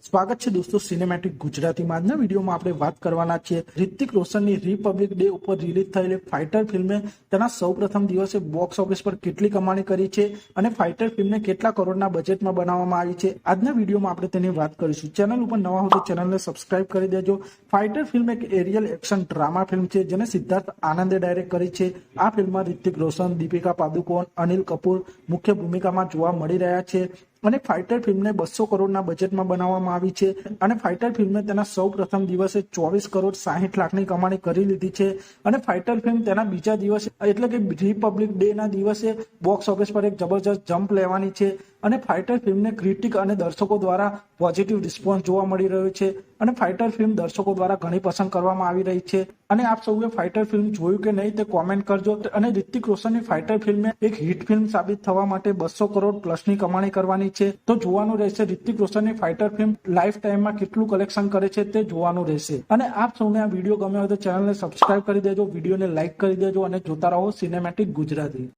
સ્વાગત છે દોસ્તો સિનેમેટિક ગુજરાતીમાં આજના વિડીયોમાં આપણે વાત કરવાના છીએ રિતિક રોશનની રિપબ્લિક ડે ઉપર રિલીઝ થયેલી ફાઇટર ફિલ્મે તેના સૌપ્રથમ દિવસે બોક્સ ઓફિસ પર કેટલી કમાણી કરી છે અને ફાઇટર ફિલ્મને કેટલા કરોડના બજેટમાં બનાવવામાં આવી છે. આજના વિડીયોમાં આપણે તેની વાત કરીશું. ચેનલ ઉપર નવા હોય તો ચેનલને સબસ્ક્રાઇબ કરી દેજો. ફાઇટર ફિલ્મ એક એરિયલ એક્શન ડ્રામા ફિલ્મ છે જેને સિદ્ધાર્થ આનંદે ડાયરેક્ટ કરી છે. આ ફિલ્મમાં રિતિક રોશન, દીપિકા પાદુકોણ, અનિલ કપૂર મુખ્ય ભૂમિકામાં જોવા મળી રહ્યા છે. અને ફાઇટર ફિલ્મને બસો કરોડના બજેટમાં બનાવવામાં આવી છે. અને ફાઇટર ફિલ્મે તેના સૌ પ્રથમ દિવસે ચોવીસ કરોડ સાહીઠ લાખની કમાણી કરી લીધી છે. અને ફાઇટર ફિલ્મ તેના બીજા દિવસે, એટલે કે રિપબ્લિક ડે ના દિવસે બોક્સ ઓફિસ પર એક જબરજસ્ત જમ્પ લેવાની છે. અને ફાઇટર ફિલ્મને ક્રિટિક અને દર્શકો દ્વારા પોઝિટિવ રિસ્પોન્સ જોવા મળી રહ્યો છે. અને ફાઇટર ફિલ્મ દર્શકો દ્વારા ઘણી પસંદ કરવામાં આવી રહી છે. અને આપ સૌએ ફાઇટર ફિલ્મ જોયું કે નહીં તે કોમેન્ટ કરજો. અને રિતિક રોશનની ફાઇટર ફિલ્મે એક હિટ ફિલ્મ સાબિત થવા માટે બસો કરોડ પ્લસની કમાણી કરવાની છે. તો જોવાનું રહેશે રિતિક રોશનની ફાઇટર ફિલ્મ લાઈફ ટાઈમમાં કેટલું કલેક્શન કરે છે તે જોવાનું રહેશે. અને આપ સૌને આ વીડિયો ગમ્યો હોય તો ચેનલને સબસ્ક્રાઇબ કરી દેજો વિડીયોને લાઇક કરી દેજો અને જોતા રહો સિનેમેટિક ગુજરાતી.